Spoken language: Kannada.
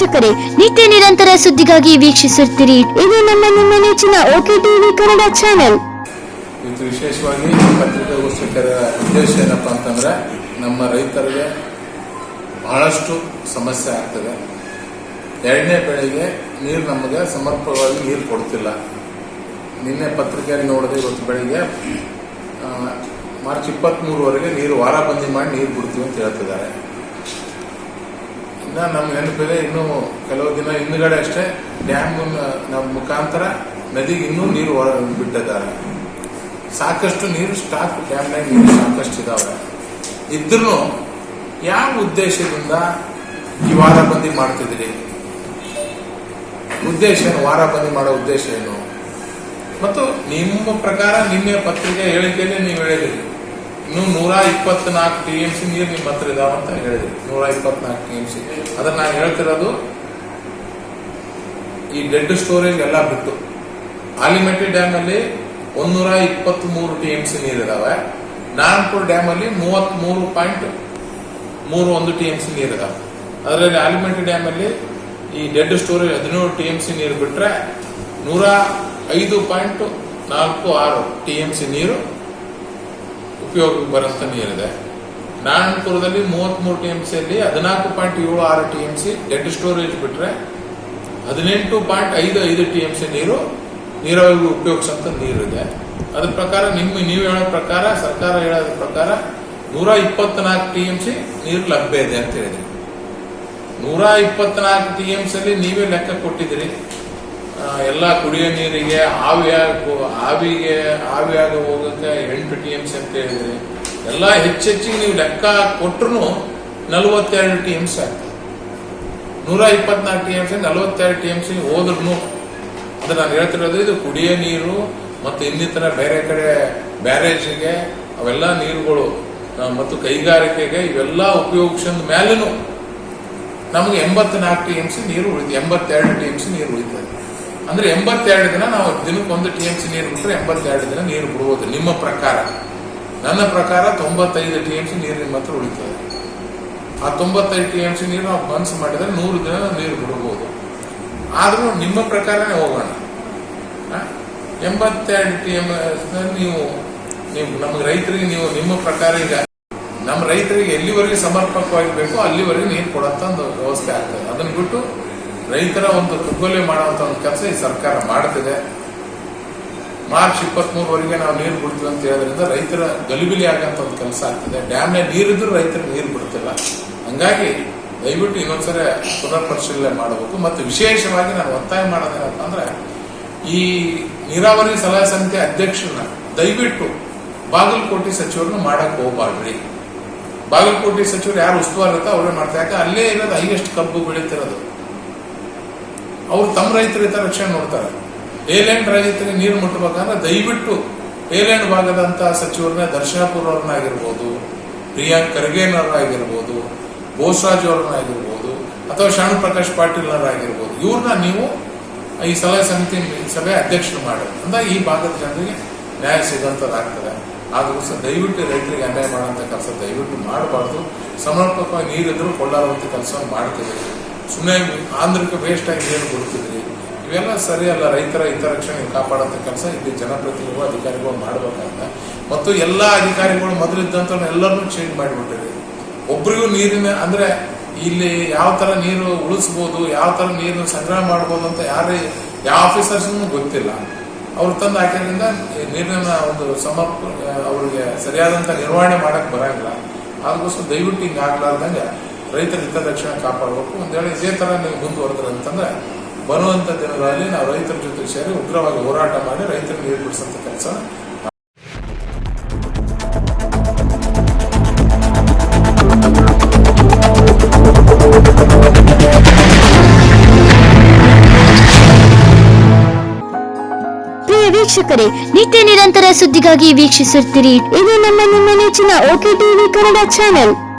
ವೀಕ್ಷಕರೇ ನಿತ್ಯ ನಿರಂತರ ಸುದ್ದಿಗಾಗಿ ವೀಕ್ಷಿಸುತ್ತೀರಿ ಇದು ನಮ್ಮ ನಿಮ್ಮ ನೆಚ್ಚಿನ ಓಕೆ ಟಿವಿ ಕನ್ನಡ ಚಾನೆಲ್. ಇದು ವಿಶೇಷವಾಗಿ ಪತ್ರಿಕಾಗೋಷ್ಠಿಕರ ಉದ್ದೇಶ ಏನಪ್ಪ ಅಂತಂದ್ರೆ ನಮ್ಮ ರೈತರಿಗೆ ಬಹಳಷ್ಟು ಸಮಸ್ಯೆ ಆಗ್ತದೆ. ಎರಡನೇ ಬೆಳೆಗೆ ನೀರು ನಮಗೆ ಸಮರ್ಪಕವಾಗಿ ನೀರು ಕೊಡ್ತಿಲ್ಲ. ನಿನ್ನೆ ಪತ್ರಿಕೆಯಲ್ಲಿ ನೋಡಿದೆ ಇವತ್ತು ಬೆಳಿಗ್ಗೆ ಮಾರ್ಚ್ ಇಪ್ಪತ್ತ್ಮೂರವರೆಗೆ ನೀರು ವಾರ ಬಂದಿ ಮಾಡಿ ನೀರು ಬಿಡ್ತೀವಿ ಅಂತ ಹೇಳ್ತಿದ್ದಾರೆ. ಇನ್ನು ನಮ್ಮ ನೆನಪಿದೆ ಇನ್ನೂ ಕೆಲವು ದಿನ ಹಿಂದ್ಗಡೆ ಅಷ್ಟೇ ಡ್ಯಾಮ್ ನಮ್ಮ ಮುಖಾಂತರ ನದಿಗೆ ಇನ್ನೂ ನೀರು ಹೊರ ಬಿಟ್ಟಿದ್ದಾರೆ. ಸಾಕಷ್ಟು ನೀರು ಸ್ಟಾಕ್ ಡ್ಯಾಮ್ನಾಗ ನೀರು ಸಾಕಷ್ಟು ಇದಾವೆ. ಇದ್ರೂ ಯಾವ ಉದ್ದೇಶದಿಂದ ಈ ವಾರ ಬಂದಿ ಮಾಡ್ತಿದ್ರಿ? ಉದ್ದೇಶ ಏನು? ವಾರ ಬಂದಿ ಮಾಡೋ ಉದ್ದೇಶ ಏನು? ಮತ್ತು ನಿಮ್ಮ ಪ್ರಕಾರ ನಿನ್ನೆ ಪತ್ರಿಕೆ ಹೇಳಿಕೆಯಲ್ಲಿ ನೀವು ಹೇಳಿದ್ರಿ. ಇನ್ನು ನೂರ ಇಪ್ಪತ್ನಾಲ್ಕು ಟಿ ಎಂ ಸಿ ನೀರು ನಿಮ್ಮ ಹತ್ರ ಇದಾವ ಅಂತ ಹೇಳಿದ್ರಿ ನೂರ ಇಪ್ಪತ್ನಾಲ್ಕು ಟಿ ಎಂ ಸಿ. ಅದನ್ನ ನಾನು ಹೇಳ್ತಿರೋದು, ಈ ಡೆಡ್ ಸ್ಟೋರೇಜ್ ಎಲ್ಲ ಬಿಟ್ಟು. ಆಲಿಮೆಟ್ರಿ ಡ್ಯಾಮ್ ಅಲ್ಲಿ ಒಂದೂರ ಇಪ್ಪತ್ತ್ ಮೂರು ಟಿ ಎಂ ಸಿ ನೀರಿದಾವೆ. ನಾರಾಯಣಪುರ ಡ್ಯಾಮ್ ಅಲ್ಲಿ ಮೂವತ್ತ್ ಮೂರು ಪಾಯಿಂಟ್ ಮೂರು ಒಂದು ಟಿ ಎಂ ಸಿ ನೀರಿದಾವೆ. ಅದರಲ್ಲಿ ಆಲಿಮೆಂಟಿ ಡ್ಯಾಮ್ ಅಲ್ಲಿ ಈ ಡೆಡ್ ಸ್ಟೋರೇಜ್ ಹದಿನೇಳು ಟಿ ಎಂ ಸಿ ನೀರು ಬಿಟ್ರೆ ನೂರ ಐದು ಪಾಯಿಂಟ್ ನಾಲ್ಕು ಆರು ಟಿ ಎಂ ಸಿ ನೀರು ಉಪಯೋಗಕ್ಕೆ ಬರೋಂಥ ನೀರಿದೆ. ನಾರಾಯಣಪುರದಲ್ಲಿ ಮೂವತ್ಮೂರು ಟಿ ಎಂ ಸಿಯಲ್ಲಿ ಹದಿನಾಲ್ಕು ಪಾಯಿಂಟ್ ಏಳು ಆರು T M C dead storage ಬಿಟ್ರೆ ಹದಿನೆಂಟು ಪಾಯಿಂಟ್ ಐದು ಐದು ಟಿ ಎಂ ಸಿ ನೀರು ನೀರಾವರಿಗೆ ನೀರು ನೀರಿದೆ. ಅದ್ರ ಪ್ರಕಾರ ನಿಮ್ಮ, ನೀವು ಹೇಳೋ ಪ್ರಕಾರ, ಸರ್ಕಾರ ಹೇಳೋದ್ರ ಪ್ರಕಾರ ನೂರ ಇಪ್ಪತ್ನಾಲ್ಕು ಟಿ ಎಂ ಸಿ ನೀರು ಲಭ್ಯ ಇದೆ ಅಂತ ಹೇಳಿದ್ರಿ. ನೂರ ಇಪ್ಪತ್ನಾಲ್ಕು ಟಿ ಎಂ ಸಿ ಅಲ್ಲಿ ನೀವೇ ಲೆಕ್ಕ ಕೊಟ್ಟಿದ್ದೀರಿ. ಎಲ್ಲ ಕುಡಿಯೋ ನೀರಿಗೆ ಆವಿಯಾಗ ಆವಿಗೆ ಆವಿಯಾಗ ಹೋಗಕ್ಕೆ ಎಂಟು ಟಿ ಎಂ ಸಿ ಅಂತ ಹೇಳಿದ್ರಿ. ಎಲ್ಲ ಹೆಚ್ಚೆಚ್ಚಿಗೆ ನೀವು ಲೆಕ್ಕ ಕೊಟ್ಟರು ನಲವತ್ತೆರಡು ಟಿ ಎಂ ಸಿ ಆಗ್ತದೆ. ನೂರ ಇಪ್ಪತ್ನಾಲ್ಕು ಟಿ ಎಂ ಸಿ, ನಲವತ್ತೆರಡು ಟಿ ಎಂ ಸಿ ಹೋದ್ರೂ ಅದು ನಾನು ಹೇಳ್ತಿರೋದು ಇದು ಕುಡಿಯೋ ನೀರು ಮತ್ತು ಇನ್ನಿತರ ಬೇರೆ ಕಡೆ ಬ್ಯಾರೇಜಿಗೆ ಅವೆಲ್ಲ ನೀರುಗಳು ಮತ್ತು ಕೈಗಾರಿಕೆಗೆ ಇವೆಲ್ಲ ಉಪಯೋಗಿಸಿದ ಮೇಲೂ ನಮಗೆ ಎಂಬತ್ನಾಲ್ಕು ಟಿ ಎಂ ಸಿ ನೀರು ಉಳಿತು, ಎಂಬತ್ತೆರಡು ಟಿ ಎಂ ಸಿ ನೀರು ಉಳಿತದೆ. ಅಂದ್ರೆ ಎಂಬತ್ತೆರಡು ದಿನ ನಾವು ದಿನಕ್ಕೊಂದು ಟಿ ಎಂ ಸಿ ನೀರು ಬಿಟ್ಟರೆ ಎಂಬತ್ತೆರಡು ದಿನ ನೀರು ಬಿಡುವುದು ನಿಮ್ಮ ಪ್ರಕಾರ. ನನ್ನ ಪ್ರಕಾರ ತೊಂಬತ್ತೈದು ಟಿ ಎಂ ಸಿ ನೀರು ನಿಮ್ಮ ಹತ್ರ ಉಳಿತದೆ. ಆ ತೊಂಬತ್ತೈದು ಟಿ ಎಂ ಸಿ ನೀರು ನಾವು ಬನ್ಸ್ ಮಾಡಿದ್ರೆ ನೂರು ದಿನ ನೀರು ಬಿಡಬಹುದು. ಆದರೂ ನಿಮ್ಮ ಪ್ರಕಾರನೇ ಹೋಗೋಣ? ಎಂಬತ್ತೆರಡು ಟಿ ಎಂ ನೀವು ನೀವು ನಮ್ಮ ರೈತರಿಗೆ ನೀವು, ನಿಮ್ಮ ಪ್ರಕಾರ ಈಗ ನಮ್ಮ ರೈತರಿಗೆ ಎಲ್ಲಿವರೆಗೆ ಸಮರ್ಪಕವಾಗಿ ಬೇಕೋ ಅಲ್ಲಿವರೆಗೆ ನೀರು ಕೊಡೋಂಥ ಒಂದು ವ್ಯವಸ್ಥೆ ಆಗ್ತದೆ. ಅದನ್ನ ಬಿಟ್ಟು ರೈತರ ಒಂದು ಕಗ್ಗೊಲೆ ಮಾಡುವಂತ ಒಂದು ಕೆಲಸ ಈ ಸರ್ಕಾರ ಮಾಡ್ತಿದೆ. ಮಾರ್ಚ್ ಇಪ್ಪತ್ಮೂರವರೆಗೆ ನಾವು ನೀರು ಬಿಡ್ತೀವಿ ಅಂತ ಹೇಳೋದ್ರಿಂದ ರೈತರ ಗಲಿಬಿಲಿ ಆಗಂತ ಒಂದು ಕೆಲಸ ಆಗ್ತಿದೆ. ಡ್ಯಾಮ್ನ ನೀರಿದ್ರೂ ರೈತರಿಗೆ ನೀರು ಬಿಡ್ತಿಲ್ಲ. ಹಂಗಾಗಿ ದಯವಿಟ್ಟು ಇನ್ನೊಂದ್ಸರಿ ಪುನರ್ ಪರಿಶೀಲನೆ ಮಾಡಬೇಕು. ಮತ್ತು ವಿಶೇಷವಾಗಿ ನಾನು ಒತ್ತಾಯ ಮಾಡೋದೇನಪ್ಪ ಅಂದ್ರೆ, ಈ ನೀರಾವರಿ ಸಲಹಾ ಸಮಿತಿ ಅಧ್ಯಕ್ಷರನ್ನ ದಯವಿಟ್ಟು ಬಾಗಲಕೋಟೆ ಸಚಿವರನ್ನ ಮಾಡಕ್ ಹೋಗ್ಬಾಡ್ರಿ ಬಾಗಲಕೋಟೆ ಸಚಿವರು ಯಾರು ಉಸ್ತುವಾರ ಇರುತ್ತೋ ಅವರೇ ಮಾಡ್ತಾರೆ. ಯಾಕೆ ಅಲ್ಲೇ ಇರೋದು ಹೈಯೆಸ್ಟ್ ಕಬ್ಬು ಬೆಳೀತಿರೋದು. ಅವ್ರು ತಮ್ಮ ರೈತರ ರಕ್ಷಣೆ ನೋಡ್ತಾರೆ. ಏಲ್ಯಾಂಡ್ ರೈತರಿಗೆ ನೀರು ಮುಟ್ಟಬೇಕಂದ್ರೆ ದಯವಿಟ್ಟು ಏಲ್ಯಾಂಡ್ ಭಾಗದಂತ ಸಚಿವರನ್ನ ದರ್ಶನಪುರ ಅವ್ರನ್ನಾಗಿರ್ಬೋದು ಪ್ರಿಯಾಂಕ್ ಖರ್ಗೆನವರಾಗಿರ್ಬೋದು ಬೋಸರಾಜ್ ಅವ್ರನ್ನಾಗಿರ್ಬೋದು ಅಥವಾ ಶಾಣು ಪ್ರಕಾಶ್ ಪಾಟೀಲ್ ಅವರಾಗಿರ್ಬೋದು ಇವ್ರನ್ನ ನೀವು ಈ ಸಲಹೆ ಸಮಿತಿ ಸಭೆ ಅಧ್ಯಕ್ಷರು ಮಾಡಿ ಅಂದ್ರೆ ಈ ಭಾಗದ ಜನರಿಗೆ ನ್ಯಾಯ ಸಿಗುವಂಥದ್ದಾಗ್ತದೆ ಸಹ ದಯವಿಟ್ಟು ರೈತರಿಗೆ ಅನ್ಯಾಯ ಮಾಡುವಂಥ ಕೆಲಸ ದಯವಿಟ್ಟು ಮಾಡಬಾರ್ದು. ಸಮರ್ಪಕವಾಗಿ ನೀರಿದ್ರು ಕೊಳ್ಳಾರುವಂಥ ಕೆಲಸ ಮಾಡ್ತಿದ್ರಿ ಸುಮ್ಮನೆ ಆಂಧ್ರಕ್ಕೆ ವೇಸ್ಟ್ ಆಗಿ ಏನು ಕೊಡ್ತಿದ್ರಿ. ಇವೆಲ್ಲ ಸರಿಯಲ್ಲ ರೈತರ ಹಿತರಕ್ಷಣೆ ಕಾಪಾಡೋಂಥ ಕೆಲಸ ಇಲ್ಲಿ ಜನಪ್ರತಿನಿಧಿಗಳು, ಅಧಿಕಾರಿಗಳು ಮಾಡಬೇಕಂತ ಮತ್ತು ಎಲ್ಲ ಅಧಿಕಾರಿಗಳು ಮೊದಲಿದ್ದಂತ ಎಲ್ಲರನ್ನೂ ಚೇಂಜ್ ಮಾಡಿಬಿಟ್ಟಿರಿ. ಒಬ್ರಿಗೂ ನೀರಿನ ಅಂದ್ರೆ ಇಲ್ಲಿ ಯಾವ ತರ ನೀರು ಉಳಿಸ್ಬೋದು, ಯಾವ ತರ ನೀರು ಸಂಗ್ರಹ ಮಾಡ್ಬೋದು ಅಂತ ಯಾರೇ, ಯಾವ ಆಫೀಸರ್ಸ್ನು ಗೊತ್ತಿಲ್ಲ. ಅವ್ರು ತಂದು ಹಾಕಿದ್ರಿಂದ ನೀರಿನ ಒಂದು ಸಮರ್ಪ ಅವರಿಗೆ ಸರಿಯಾದಂತ ನಿರ್ವಹಣೆ ಮಾಡಕ್ ಬರಂಗಿಲ್ಲ. ಅದಕ್ಕೋಸ್ಕರ ದಯವಿಟ್ಟು ಹಿಂಗೆ ಆಗ್ಲಾರ್ದಂಗೆ ರೈತರ ಹಿತರಕ್ಷಣೆ ಕಾಪಾಡಬೇಕು. ಒಂದ್ ವೇಳೆ ಇದೇ ತರ ನೀವು ಮುಂದುವರೆದ್ರೆ ಅಂತಂದ್ರೆ, ಬರುವಂತ ದಿನಗಳಲ್ಲಿ ನಾವು ರೈತರ ಜೊತೆ ಸೇರಿ ಉಗ್ರವಾಗಿ ಹೋರಾಟ ಮಾಡಿ ರೈತರಿಗೆ ನೀರು ಬಿಡಿಸಂತ ಕೆಲಸ. ವೀಕ್ಷಕರೇ, ನಿತ್ಯ ನಿರಂತರ ಸುದ್ದಿಗಾಗಿ ವೀಕ್ಷಿಸುತ್ತೀರಿ ಇದು ನಮ್ಮ ನಿಮ್ಮ ನೆಚ್ಚಿನ ಓಕೆ ಟಿವಿ ಕನ್ನಡ ಚಾನೆಲ್.